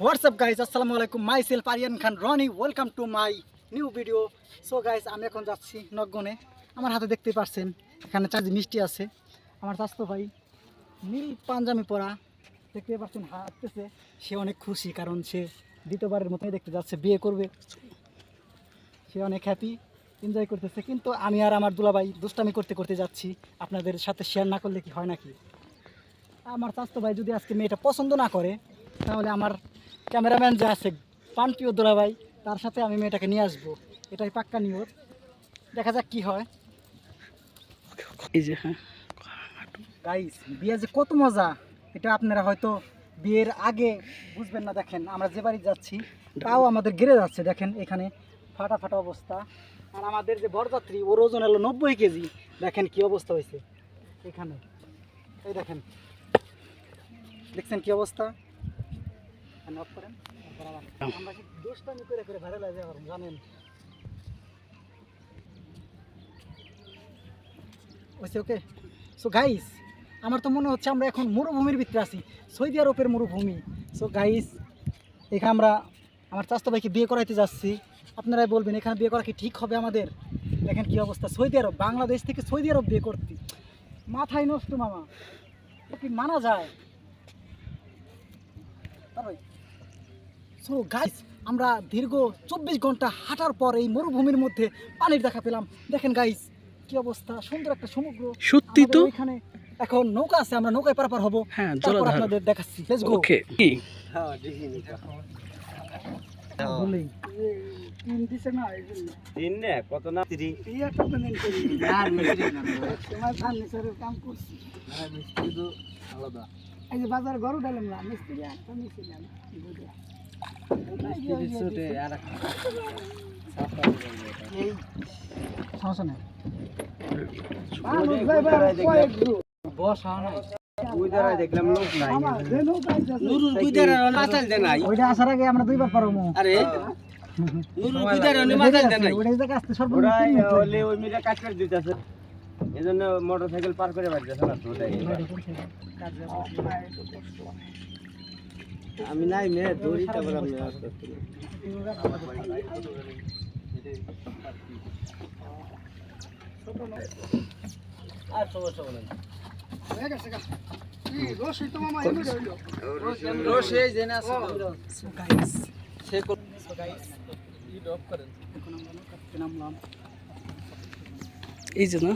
WhatsApp guys আসসালামু আলাইকুম myself Ariyan Khan Rony welcome to my new video so guys আমি এখন যাচ্ছি নগনে আমার হাতে দেখতে পাচ্ছেন, এখানে চার্জ মিষ্টি আছে। আমার স্বাস্থ্য ভাই নীল পাঞ্জামি পরা, দেখতে পাচ্ছেন, হাঁটতেছে। সে অনেক খুশি, কারণ সে দ্বিতীয়বারের মতোই দেখতে যাচ্ছে, বিয়ে করবে। সে অনেক হ্যাপি এনজয় করতেছে। কিন্তু আমি আর আমার দুলাভাই দুষ্টামি করতে করতে যাচ্ছি। আপনাদের সাথে শেয়ার না করলে কি হয় নাকি? আমার স্বাস্থ্য ভাই যদি আজকে মেয়েটা পছন্দ না করে তাহলে আমার ক্যামেরাম্যান যে আছে পানপ্রিয় দুলাভাই তার সাথে আমি মেয়েটাকে নিয়ে আসব। এটাই পাক্কা নিয়ত দেখা যাক কি হয়। এই যে হ্যাঁ। গাইস বিয়ে যে কত মজা। এটা আপনারা হয়তো বিয়ের আগে বুঝবেন না দেখেন। আমরা যে বাড়ি যাচ্ছি তাও আমাদের গেড়ে যাচ্ছে। দেখেন এখানে ফাটা ফাটা অবস্থা। আর আমাদের যে বরযাত্রী ওর ওজন হলো নব্বই কেজি। দেখেন কি অবস্থা হয়েছে। এখানে। এই দেখেন। দেখছেন কি অবস্থা? হ্যাঁ, করেন। আমরা দুষ্টামি করে করে ভাইরাল হয়ে যাব জানেন? হয়েছে ওকে সো গাইস আমার তো মনে হচ্ছে আমরা এখন মরুভূমির ভিতরে আছি। সৌদি আরবের মরুভূমি। সো গাইস এখানে আমরা আমার চাস্তো ভাইকে বিয়ে করাইতে যাচ্ছি। আপনারাই বলবেন এখানে বিয়ে করা কি ঠিক হবে আমাদের? দেখেন কি অবস্থা। সৌদি আরব বাংলাদেশ থেকে সৌদি আরব বিয়ে করতে। মাথায় নষ্ট মামা। কি মানা যায়? সো গাইস আমরা দীর্ঘ চব্বিশ ঘণ্টা হাঁটার পর এই মরুভূমির মধ্যে পানির দেখা পেলাম। দেখেন গাইস কি অবস্থা। সুন্দর একটা সমুদ্র। সত্যি তো? এখানে এখন নৌকা আছে আমরা নৌকায় পারাপার হব। হ্যাঁ আপনাদের দেখাচ্ছি। লেটস ওকে কি বলি তিন দিছে না এই জন্য। তিন নে কত না? তিরি এই একটা পেমেন্ট করি। না মিস্ত্রি না তোমার ফার্নিচারের কাম করছি। মিস্ত্রি তো আলাদা। এই যে বাজার ঘর উঠালাম না মিস্ত্রি একটা মিস্ত্রি না বুঝলা মিস্ত্রি ছোটে আর এই সমস্যা নেই। বস ওই দেখলাম লোক নাই। ওইটা আসার আগে আমরা দুইবার পারব। আরে। নুরুল গুইদার মাথাল দে নাই। ওইটা জায়গা আসতে সর্বনিম্ন ওরা তিন ওই মিটা কাজ করে দিতেছে। এজন্য মোটরসাইকেল পার করে না তো ওটাই। আমি নাই মে না। আর সমস্যা বলেন রোশে জেনে আছে So guys, সে কর so guys, ই ড্রপ করেন এখন এই যে না